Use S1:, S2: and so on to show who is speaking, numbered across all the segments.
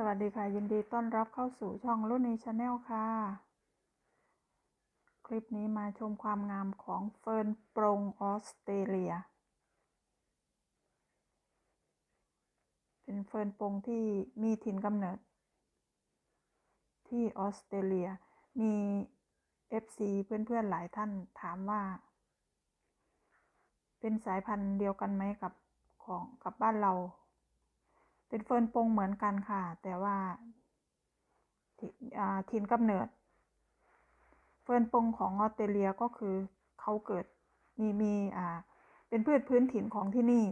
S1: สวัสดีค่ะ ยินดีต้อนรับเข้าสู่ช่องรุ่นนี้ชาแนลค่ะ คลิปนี้มาชมความงามของเฟิร์นโปรงออสเตรเลีย เป็นเฟิร์นโปรงที่มีถิ่นกำเนิด ที่ออสเตรเลีย มี FC เพื่อนๆหลายท่านถามว่า เป็นสายพันธุ์เดียวกันไหมกับของกับบ้านเรา เป็นเฟิร์นปงเหมือนกันค่ะ แต่ว่าทิอ่าถิ่นกำเนิด เฟิร์นปงของออสเตรเลียก็คือเขาเกิดมีมีอ่าเป็นพืชพื้นถิ่นของที่นี่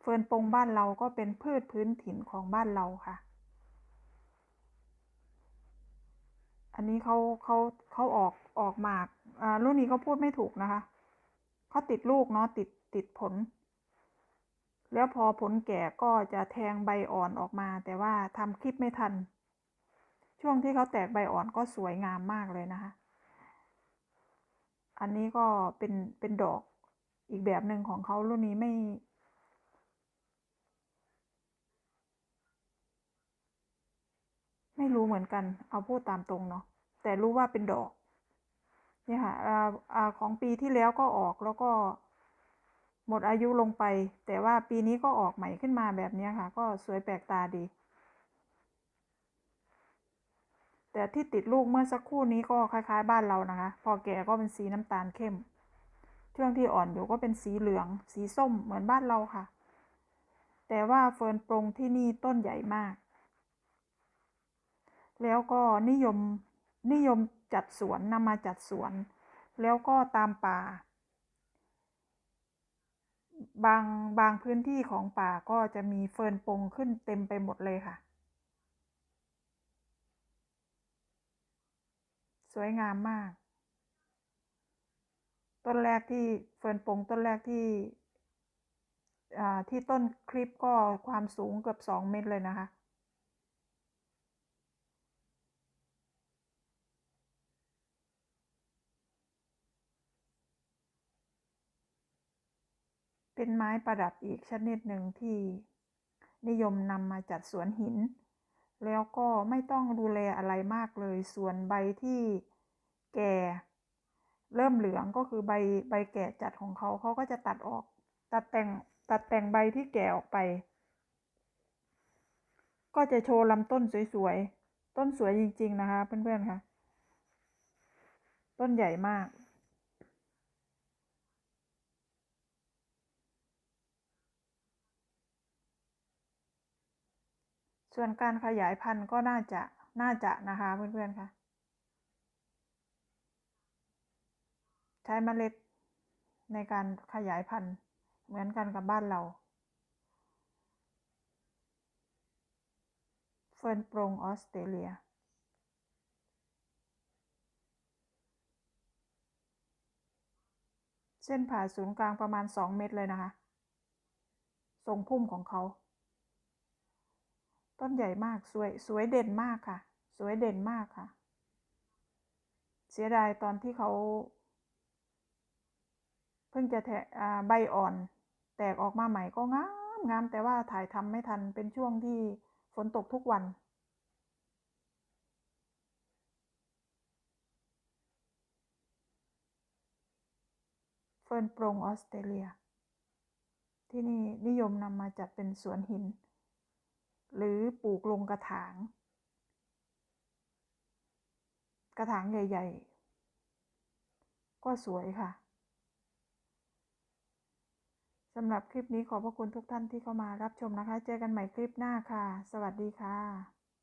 S1: เฟิร์นปงบ้านเราก็เป็นพืชพื้นถิ่นของบ้านเราค่ะ อันนี้เขาเขาเขาออกออกหมากอ่ารุ่นนี้เขาพูดไม่ถูกนะคะเขาติดลูกเนาะติดติดผล แล้วพอผลแก่ก็จะแทงใบอ่อนออกมา แต่ว่าทำคลิปไม่ทัน ช่วงที่เขาแตกใบอ่อนก็สวยงามมากเลยนะคะ อันนี้ก็เป็นเป็นดอกอีกแบบหนึ่งของเขารุ่นนี้ไม่ ไม่รู้เหมือนกัน เอาพูดตามตรงเนาะแต่รู้ว่าเป็นดอก เนี่ยค่ะอ่าอ่าของปีที่แล้วก็ออกแล้วก็ หมดอายุลงไป แต่ว่าปีนี้ก็ออกใหม่ขึ้นมาแบบนี้ค่ะ ก็สวยแปลกตาดี แต่ที่ติดลูกเมื่อสักครู่นี้ก็คล้ายๆบ้านเรานะคะ พอแก่ก็เป็นสีน้ำตาลเข้ม ช่วงที่อ่อนอยู่ก็เป็นสีเหลือง สีส้มเหมือนบ้านเราค่ะ แต่ว่าเฟิร์นปรงที่นี่ต้นใหญ่มาก แล้วก็นิยมนิยมจัดสวนนำมาจัดสวน แล้วก็ตามป่า บางบางพื้นที่ของป่าก็จะมีเฟิร์นปงขึ้นเต็มไปหมดเลยค่ะ สวยงามมาก ต้นแรกที่เฟิร์นปงต้นแรกที่อ่าที่ต้นคลิปก็ความสูงเกือบสองเมตรเลยนะคะ เป็นไม้ประดับอีกชนิดหนึ่งที่ นิยมนำมาจัดสวนหิน แล้วก็ไม่ต้องดูแลอะไรมากเลย ส่วนใบที่แก่ เริ่มเหลืองก็คือใบใบแก่จัดของเขาเขาก็จะตัดออก ตัดแต่งตัดแต่งใบที่แก่ออกไป ก็จะโชว์ลำต้นสวยๆ ต้นสวยจริงๆนะคะเพื่อนๆค่ะ ต้นใหญ่มาก ส่วนการขยายพันธุ์ก็น่าจะน่าจะนะคะเพื่อนๆค่ะ ใช้เมล็ดในการขยายพันธุ์เหมือนกันกับบ้านเราเฟิร์นโปรงออสเตรเลียเส้นผ่าศูนย์กลางประมาณ 2 เมตรเลยนะคะ ทรงพุ่มของเขา ต้นใหญ่มากสวยสวยเด่นมากค่ะ สวยเด่นมากค่ะ เสียดายตอนที่เขา เพิ่งจะแทะอ่ใบอ่อน แตกออกมาใหม่ก็งามงามแต่ว่าถ่ายทำไม่ทันเป็นช่วงที่ฝนตกทุกวันเฟิร์นโปรงออสเตรเลีย ที่นี่นิยมนำมาจัดเป็นสวนหิน หรือปลูกลงกระถาง กระถางใหญ่ ๆ ก็สวยค่ะสำหรับคลิปนี้ขอบพระคุณทุกท่านที่เข้ามารับชมนะคะ เจอกันใหม่คลิปหน้าค่ะ สวัสดีค่ะ